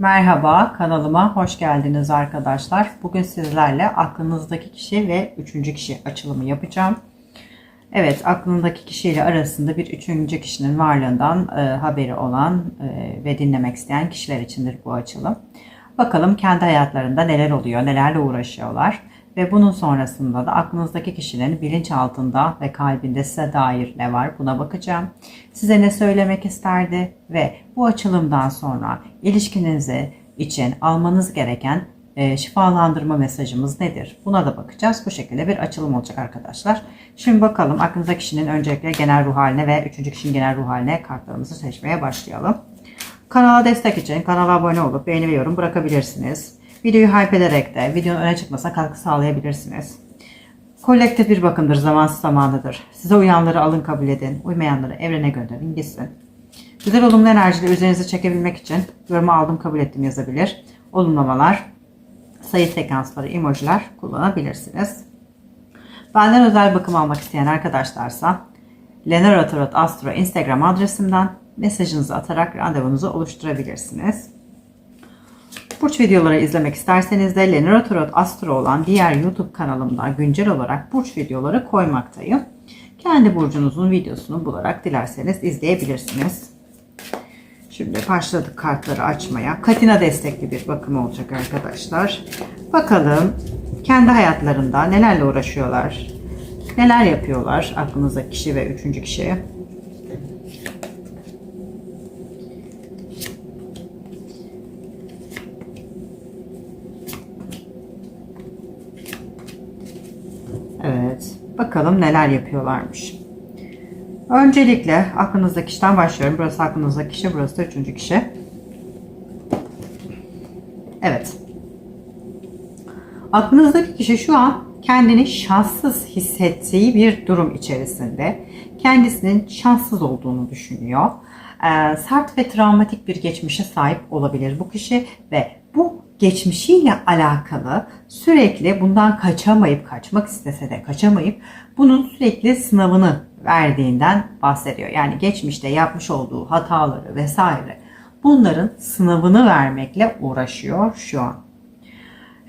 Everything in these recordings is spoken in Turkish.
Merhaba, kanalıma hoş geldiniz arkadaşlar. Bugün sizlerle aklınızdaki kişi ve üçüncü kişi açılımı yapacağım. Evet, aklındaki kişiyle arasında bir üçüncü kişinin varlığından e, haberi olan e, ve dinlemek isteyen kişiler içindir bu açılım. Bakalım kendi hayatlarında neler oluyor, nelerle uğraşıyorlar ve bunun sonrasında da aklınızdaki kişilerin bilinçaltında ve kalbinde size dair ne var buna bakacağım. Size ne söylemek isterdi ve bu açılımdan sonra ilişkinizi için almanız gereken e, şifalandırma mesajımız nedir? Buna da bakacağız. Bu şekilde bir açılım olacak arkadaşlar. Şimdi bakalım aklınızdaki kişinin öncelikle genel ruh haline ve üçüncü kişinin genel ruh haline kartlarımızı seçmeye başlayalım. Kanala destek için kanala abone olup beğeni ve yorum bırakabilirsiniz. Videoyu hype ederek de videonun öne çıkmasına katkı sağlayabilirsiniz. Kolektif bir bakımdır, zamansız zamanıdır. Size uyanları alın kabul edin, uymayanları evrene gönderin gitsin. Güzel olumlu enerjileri üzerinize çekebilmek için yorumu aldım kabul ettim yazabilir. Olumlamalar, sayı sekansları, emojiler kullanabilirsiniz. Benden özel bakım almak isteyen arkadaşlarsa Lenora Tarot Astro Instagram adresimden mesajınızı atarak randevunuzu oluşturabilirsiniz. Burç videoları izlemek isterseniz de Lenora Tarot Astro olan diğer YouTube kanalımda güncel olarak burç videoları koymaktayım. Kendi burcunuzun videosunu bularak dilerseniz izleyebilirsiniz. Şimdi başladık kartları açmaya. Katina destekli bir bakım olacak arkadaşlar. Bakalım kendi hayatlarında nelerle uğraşıyorlar? Neler yapıyorlar aklınızdaki kişi ve üçüncü kişi? Evet. Bakalım neler yapıyorlarmış. Öncelikle aklınızdaki kişiden başlıyorum. Burası aklınızdaki kişi, burası da üçüncü kişi. Evet. Aklınızdaki kişi şu an kendini şanssız hissettiği bir durum içerisinde. Kendisinin şanssız olduğunu düşünüyor. Ee, sert ve travmatik bir geçmişe sahip olabilir bu kişi ve bu geçmişiyle alakalı sürekli bundan kaçamayıp kaçmak istese de kaçamayıp bunun sürekli sınavını verdiğinden bahsediyor. Yani geçmişte yapmış olduğu hataları vesaire bunların sınavını vermekle uğraşıyor şu an.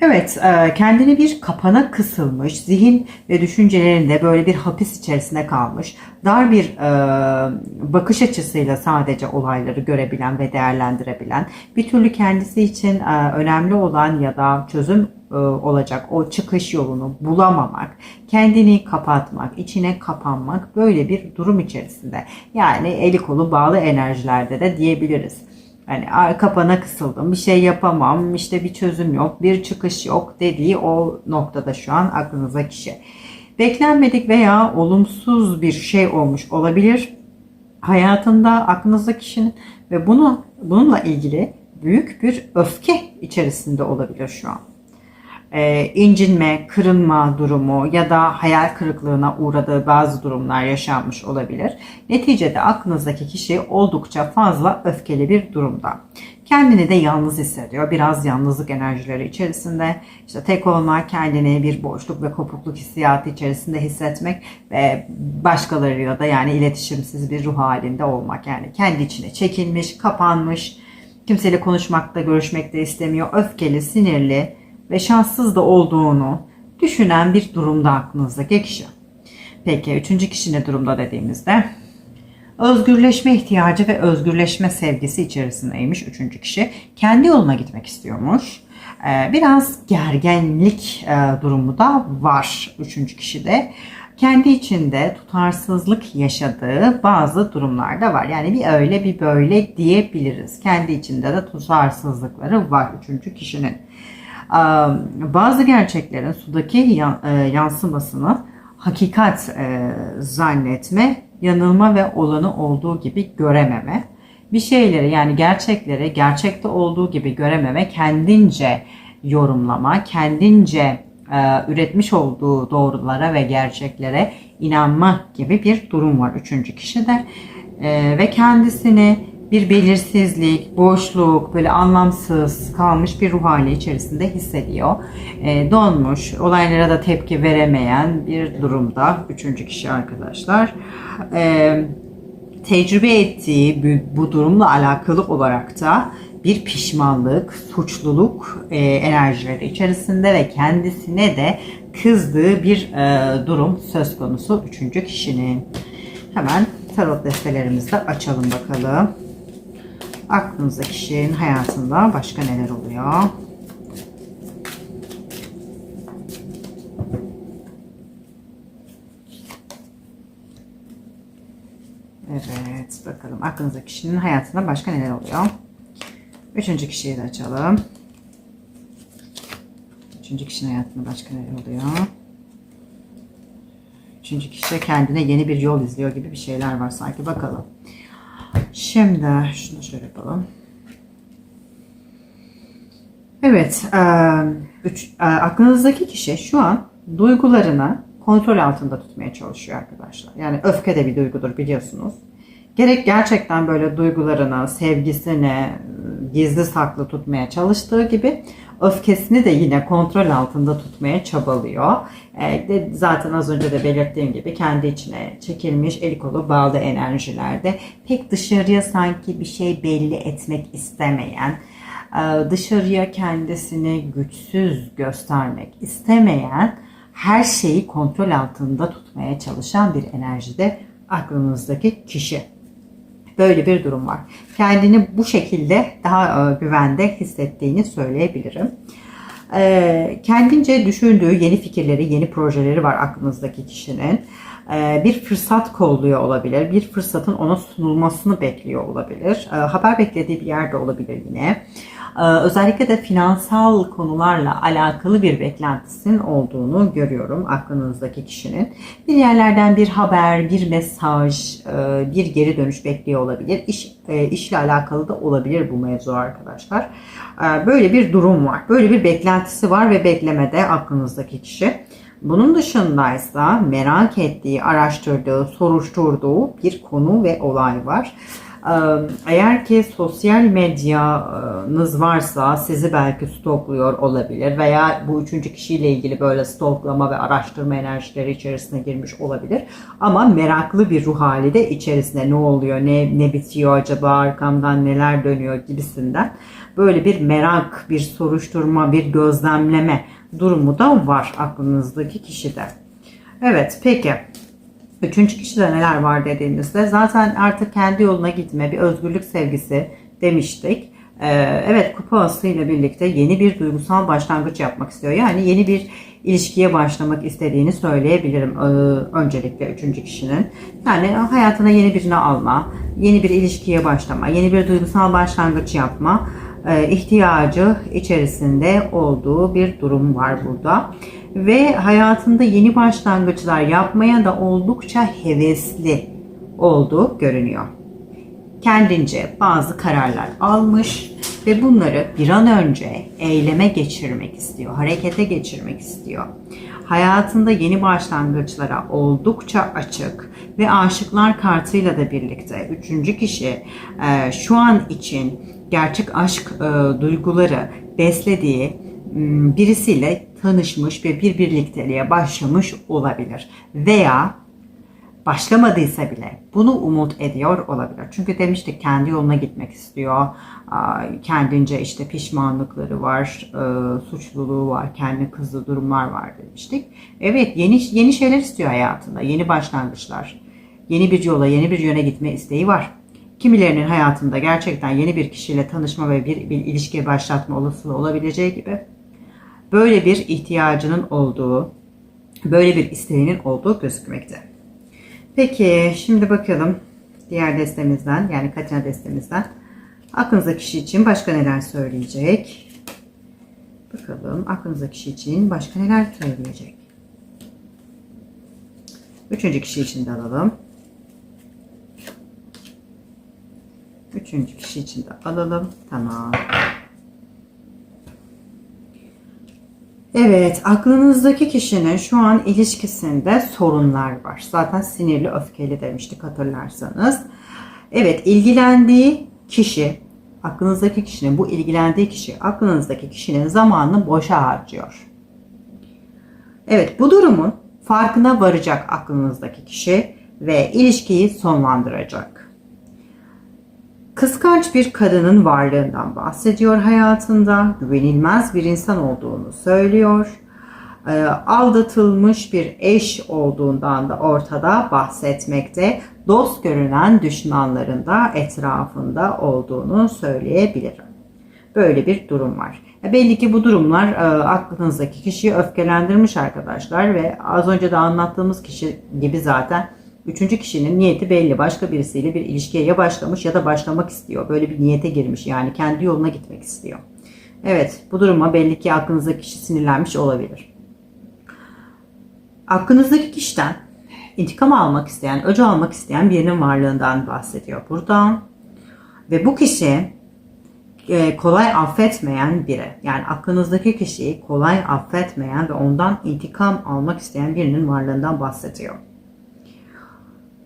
Evet, e, kendini bir kapana kısılmış, zihin ve düşüncelerinde böyle bir hapis içerisinde kalmış, dar bir e, bakış açısıyla sadece olayları görebilen ve değerlendirebilen, bir türlü kendisi için e, önemli olan ya da çözüm olacak o çıkış yolunu bulamamak, kendini kapatmak, içine kapanmak böyle bir durum içerisinde. Yani eli kolu bağlı enerjilerde de diyebiliriz. Hani kapana kısıldım, bir şey yapamam, işte bir çözüm yok, bir çıkış yok dediği o noktada şu an aklınıza kişi. Beklenmedik veya olumsuz bir şey olmuş olabilir hayatında aklınızda kişinin ve bunu bununla ilgili büyük bir öfke içerisinde olabilir şu an e, incinme, kırılma durumu ya da hayal kırıklığına uğradığı bazı durumlar yaşanmış olabilir. Neticede aklınızdaki kişi oldukça fazla öfkeli bir durumda. Kendini de yalnız hissediyor. Biraz yalnızlık enerjileri içerisinde. İşte tek olmak, kendini bir boşluk ve kopukluk hissiyatı içerisinde hissetmek ve başkalarıyla da yani iletişimsiz bir ruh halinde olmak. Yani kendi içine çekilmiş, kapanmış, kimseyle konuşmakta, görüşmekte istemiyor. Öfkeli, sinirli, ve şanssız da olduğunu düşünen bir durumda aklınızdaki kişi. Peki üçüncü kişi ne durumda dediğimizde özgürleşme ihtiyacı ve özgürleşme sevgisi içerisindeymiş üçüncü kişi. Kendi yoluna gitmek istiyormuş. Ee, biraz gergenlik e, durumu da var üçüncü kişide. Kendi içinde tutarsızlık yaşadığı bazı durumlar da var. Yani bir öyle bir böyle diyebiliriz. Kendi içinde de tutarsızlıkları var üçüncü kişinin bazı gerçeklerin sudaki e, yansımasını hakikat e, zannetme, yanılma ve olanı olduğu gibi görememe, bir şeyleri yani gerçekleri gerçekte olduğu gibi görememe, kendince yorumlama, kendince e, üretmiş olduğu doğrulara ve gerçeklere inanma gibi bir durum var üçüncü kişide. Ve kendisini bir belirsizlik, boşluk, böyle anlamsız kalmış bir ruh hali içerisinde hissediyor. E, donmuş, olaylara da tepki veremeyen bir durumda üçüncü kişi arkadaşlar. E, tecrübe ettiği bu, bu durumla alakalı olarak da bir pişmanlık, suçluluk e, enerjileri içerisinde ve kendisine de kızdığı bir e, durum söz konusu üçüncü kişinin. Hemen tarot destelerimizi de açalım bakalım. Aklınızda kişinin hayatında başka neler oluyor? Evet bakalım aklınızda kişinin hayatında başka neler oluyor? Üçüncü kişiyi de açalım. Üçüncü kişinin hayatında başka neler oluyor? Üçüncü kişi kendine yeni bir yol izliyor gibi bir şeyler var sanki. Bakalım. Şimdi şunu şöyle yapalım. Evet. Üç, aklınızdaki kişi şu an duygularını kontrol altında tutmaya çalışıyor arkadaşlar. Yani öfke de bir duygudur biliyorsunuz. Gerek gerçekten böyle duygularını, sevgisini gizli saklı tutmaya çalıştığı gibi öfkesini de yine kontrol altında tutmaya çabalıyor. E, zaten az önce de belirttiğim gibi kendi içine çekilmiş eli kolu bağlı enerjilerde pek dışarıya sanki bir şey belli etmek istemeyen, e, dışarıya kendisini güçsüz göstermek istemeyen, her şeyi kontrol altında tutmaya çalışan bir enerjide aklınızdaki kişi. Böyle bir durum var. Kendini bu şekilde daha e, güvende hissettiğini söyleyebilirim. E, kendince düşündüğü yeni fikirleri, yeni projeleri var aklınızdaki kişinin. E, bir fırsat kolluyor olabilir. Bir fırsatın ona sunulmasını bekliyor olabilir. Haber beklediği bir yerde olabilir yine. Özellikle de finansal konularla alakalı bir beklentisinin olduğunu görüyorum aklınızdaki kişinin. Bir yerlerden bir haber, bir mesaj, bir geri dönüş bekliyor olabilir. İş, işle alakalı da olabilir bu mevzu arkadaşlar. Böyle bir durum var. Böyle bir beklentisi var ve beklemede aklınızdaki kişi. Bunun dışındaysa merak ettiği, araştırdığı, soruşturduğu bir konu ve olay var. Eğer ki sosyal medyanız varsa sizi belki stokluyor olabilir veya bu üçüncü kişiyle ilgili böyle stoklama ve araştırma enerjileri içerisine girmiş olabilir. Ama meraklı bir ruh hali de içerisinde ne oluyor, ne, ne bitiyor acaba, arkamdan neler dönüyor gibisinden böyle bir merak, bir soruşturma, bir gözlemleme durumu da var aklınızdaki kişide. Evet peki Üçüncü kişide neler var dediğimizde zaten artık kendi yoluna gitme, bir özgürlük sevgisi demiştik. Ee, evet kupa ile birlikte yeni bir duygusal başlangıç yapmak istiyor. Yani yeni bir ilişkiye başlamak istediğini söyleyebilirim ee, öncelikle üçüncü kişinin. Yani hayatına yeni birini alma, yeni bir ilişkiye başlama, yeni bir duygusal başlangıç yapma ihtiyacı içerisinde olduğu bir durum var burada ve hayatında yeni başlangıçlar yapmaya da oldukça hevesli olduğu görünüyor. Kendince bazı kararlar almış ve bunları bir an önce eyleme geçirmek istiyor, harekete geçirmek istiyor. Hayatında yeni başlangıçlara oldukça açık ve aşıklar kartıyla da birlikte üçüncü kişi e, şu an için gerçek aşk e, duyguları beslediği birisiyle tanışmış ve bir birlikteliğe başlamış olabilir. Veya başlamadıysa bile bunu umut ediyor olabilir. Çünkü demiştik kendi yoluna gitmek istiyor. Kendince işte pişmanlıkları var, e, suçluluğu var, kendi kızdığı durumlar var demiştik. Evet yeni yeni şeyler istiyor hayatında, yeni başlangıçlar. Yeni bir yola, yeni bir yöne gitme isteği var. Kimilerinin hayatında gerçekten yeni bir kişiyle tanışma ve bir, bir ilişkiye başlatma olasılığı olabileceği gibi böyle bir ihtiyacının olduğu, böyle bir isteğinin olduğu gözükmekte. Peki şimdi bakalım diğer destemizden yani Katina destemizden aklınızdaki kişi için başka neler söyleyecek? Bakalım aklınızdaki kişi için başka neler söyleyecek? Üçüncü kişi için de alalım. Üçüncü kişi için de alalım. Tamam. Evet, aklınızdaki kişinin şu an ilişkisinde sorunlar var. Zaten sinirli, öfkeli demiştik hatırlarsanız. Evet, ilgilendiği kişi, aklınızdaki kişinin, bu ilgilendiği kişi, aklınızdaki kişinin zamanını boşa harcıyor. Evet, bu durumun farkına varacak aklınızdaki kişi ve ilişkiyi sonlandıracak. Kıskanç bir kadının varlığından bahsediyor hayatında. Güvenilmez bir insan olduğunu söylüyor. Ee, aldatılmış bir eş olduğundan da ortada bahsetmekte. Dost görünen düşmanların da etrafında olduğunu söyleyebilirim. Böyle bir durum var. E, Belli ki bu durumlar e, aklınızdaki kişiyi öfkelendirmiş arkadaşlar ve az önce de anlattığımız kişi gibi zaten üçüncü kişinin niyeti belli. Başka birisiyle bir ilişkiye ya başlamış ya da başlamak istiyor. Böyle bir niyete girmiş yani kendi yoluna gitmek istiyor. Evet bu duruma belli ki aklınızdaki kişi sinirlenmiş olabilir. Aklınızdaki kişiden intikam almak isteyen, öcü almak isteyen birinin varlığından bahsediyor buradan. Ve bu kişi e, kolay affetmeyen biri. Yani aklınızdaki kişiyi kolay affetmeyen ve ondan intikam almak isteyen birinin varlığından bahsediyor.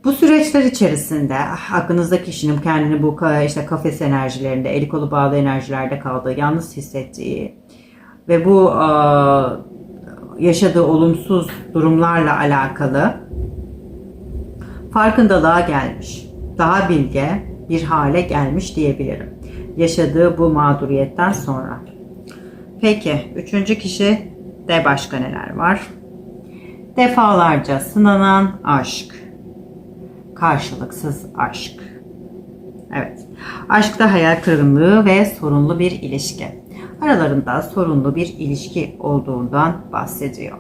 Bu süreçler içerisinde aklınızdaki kişinin kendini bu işte kafes enerjilerinde, eli kolu bağlı enerjilerde kaldığı, yalnız hissettiği ve bu yaşadığı olumsuz durumlarla alakalı farkındalığa gelmiş. Daha bilge bir hale gelmiş diyebilirim. Yaşadığı bu mağduriyetten sonra. Peki, üçüncü kişi de başka neler var? Defalarca sınanan aşk. Karşılıksız aşk. Evet. Aşkta hayal kırıklığı ve sorunlu bir ilişki. Aralarında sorunlu bir ilişki olduğundan bahsediyor.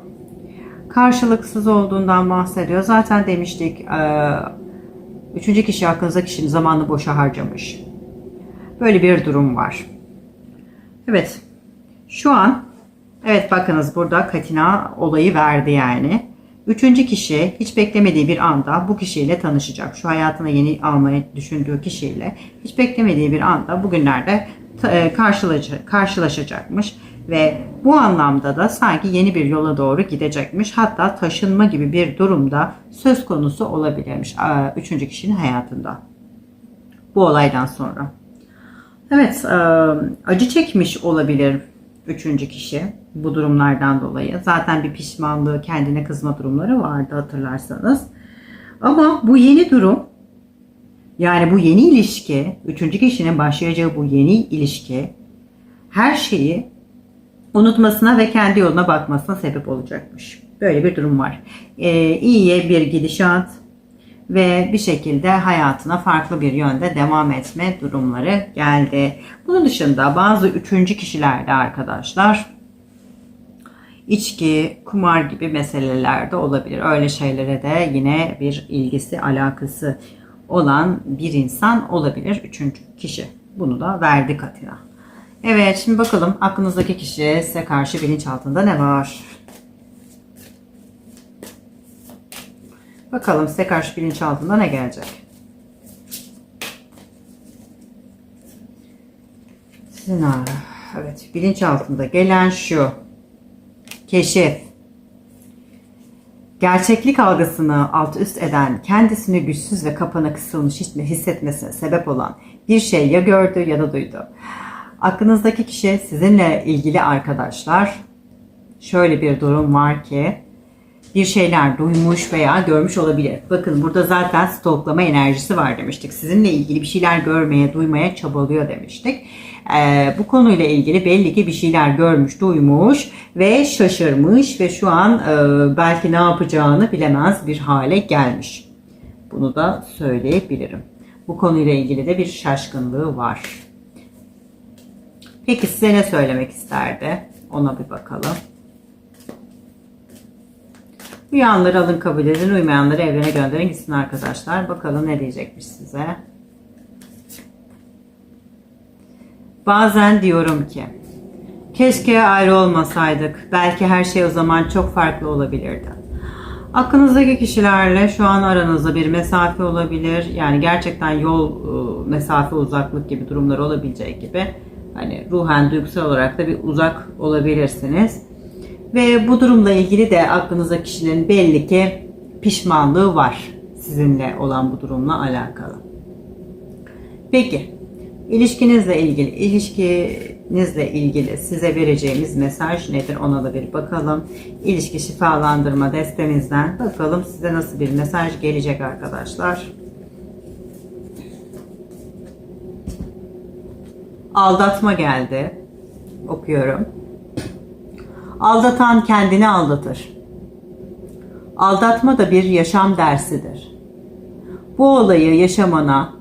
Karşılıksız olduğundan bahsediyor. Zaten demiştik e, üçüncü kişi aklınıza kişinin zamanını boşa harcamış. Böyle bir durum var. Evet. Şu an evet bakınız burada Katina olayı verdi yani. Üçüncü kişi hiç beklemediği bir anda bu kişiyle tanışacak. Şu hayatına yeni almayı düşündüğü kişiyle hiç beklemediği bir anda bugünlerde e, karşılaş- karşılaşacakmış. Ve bu anlamda da sanki yeni bir yola doğru gidecekmiş. Hatta taşınma gibi bir durumda söz konusu olabilirmiş e, üçüncü kişinin hayatında. Bu olaydan sonra. Evet, e, acı çekmiş olabilir üçüncü kişi bu durumlardan dolayı. Zaten bir pişmanlığı, kendine kızma durumları vardı hatırlarsanız. Ama bu yeni durum, yani bu yeni ilişki, üçüncü kişinin başlayacağı bu yeni ilişki her şeyi unutmasına ve kendi yoluna bakmasına sebep olacakmış. Böyle bir durum var. E, iyiye bir gidişat, ve bir şekilde hayatına farklı bir yönde devam etme durumları geldi. Bunun dışında bazı üçüncü kişilerde arkadaşlar içki, kumar gibi meseleler de olabilir. Öyle şeylere de yine bir ilgisi, alakası olan bir insan olabilir. Üçüncü kişi. Bunu da verdi Katina. Evet şimdi bakalım aklınızdaki kişi size karşı bilinçaltında ne var? Bakalım size karşı bilinçaltında ne gelecek? Sizin ağrı. Evet bilinçaltında gelen şu. Keşif. Gerçeklik algısını alt üst eden, kendisini güçsüz ve kapana kısılmış hissetmesine sebep olan bir şey ya gördü ya da duydu. Aklınızdaki kişi sizinle ilgili arkadaşlar şöyle bir durum var ki bir şeyler duymuş veya görmüş olabilir. Bakın burada zaten stoklama enerjisi var demiştik. Sizinle ilgili bir şeyler görmeye, duymaya çabalıyor demiştik. Ee, bu konuyla ilgili belli ki bir şeyler görmüş, duymuş ve şaşırmış ve şu an e, belki ne yapacağını bilemez bir hale gelmiş. Bunu da söyleyebilirim. Bu konuyla ilgili de bir şaşkınlığı var. Peki size ne söylemek isterdi? Ona bir bakalım. Uyanları alın kabul edin, uymayanları evrene gönderin gitsin arkadaşlar. Bakalım ne diyecekmiş size. Bazen diyorum ki, keşke ayrı olmasaydık. Belki her şey o zaman çok farklı olabilirdi. Aklınızdaki kişilerle şu an aranızda bir mesafe olabilir. Yani gerçekten yol e, mesafe uzaklık gibi durumlar olabileceği gibi. Hani ruhen duygusal olarak da bir uzak olabilirsiniz. Ve bu durumla ilgili de aklınızda kişinin belli ki pişmanlığı var sizinle olan bu durumla alakalı. Peki, ilişkinizle ilgili, ilişkinizle ilgili size vereceğimiz mesaj nedir ona da bir bakalım. İlişki şifalandırma destemizden bakalım size nasıl bir mesaj gelecek arkadaşlar. Aldatma geldi. Okuyorum. Aldatan kendini aldatır. Aldatma da bir yaşam dersidir. Bu olayı yaşamana,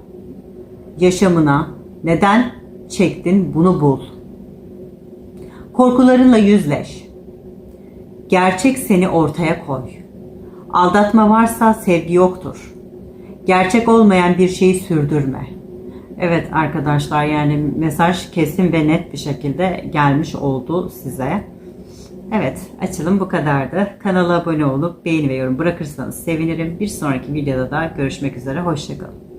yaşamına neden çektin bunu bul. Korkularınla yüzleş. Gerçek seni ortaya koy. Aldatma varsa sevgi yoktur. Gerçek olmayan bir şeyi sürdürme. Evet arkadaşlar yani mesaj kesin ve net bir şekilde gelmiş oldu size. Evet açılım bu kadardı. Kanala abone olup beğeni ve yorum bırakırsanız sevinirim. Bir sonraki videoda da görüşmek üzere. Hoşçakalın.